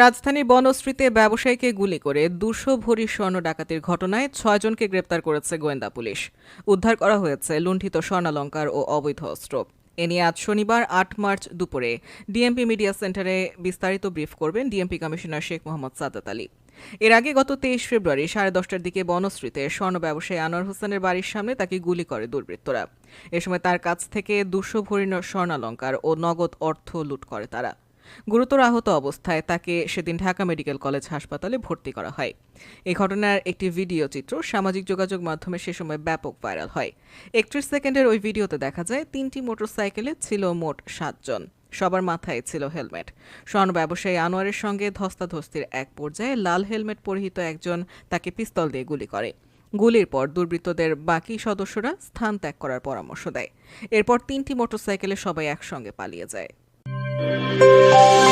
রাজধানীর বনশ্রীতে ব্যবসায়ীকে গুলি করে দুশো ভরি স্বর্ণ ডাকাতির ঘটনায় ছয়জনকে গ্রেপ্তার করেছে গোয়েন্দা পুলিশ। উদ্ধার করা হয়েছে লুণ্ঠিত স্বর্ণালঙ্কার ও অবৈধ অস্ত্র। এ নিয়ে আজ শনিবার, আট মার্চ দুপুরে ডিএমপি মিডিয়া সেন্টারে বিস্তারিত ব্রিফ করবেন ডিএমপি কমিশনার শেখ মোহাম্মদ সাদাত আলী। এর আগে গত তেইশ ফেব্রুয়ারি সাড়ে দশটার দিকে বনশ্রীতে স্বর্ণ ব্যবসায়ী আনোয়ার হোসেনের বাড়ির সামনে তাকে গুলি করে দুর্বৃত্তরা। এ সময় তার কাছ থেকে দুশো ভরি স্বর্ণালঙ্কার ও নগদ অর্থ লুট করে তারা। গুরুতর আহত অবস্থায় তাকে সেদিন ঢাকা মেডিকেল কলেজ হাসপাতালে ভর্তি করা হয়। এই ঘটনার একটি ভিডিও চিত্র সামাজিক যোগাযোগ মাধ্যমে সে সময় ব্যাপক ভাইরাল হয়। একত্রিশ সেকেন্ডের ওই ভিডিওতে দেখা যায়, তিনটি মোটরসাইকেলে ছিল মোট সাতজন। সবার মাথায় ছিল হেলমেট। স্বর্ণ ব্যবসায়ী আনোয়ারের সঙ্গে ধস্তাধস্তির এক পর্যায়ে লাল হেলমেট পরিহিত একজন তাকে পিস্তল দিয়ে গুলি করে। গুলির পর দুর্বৃত্তদের বাকি সদস্যরা স্থান ত্যাগ করার পরামর্শ দেয়। এরপর তিনটি মোটরসাইকেলে সবাই একসঙ্গে পালিয়ে যায়। Música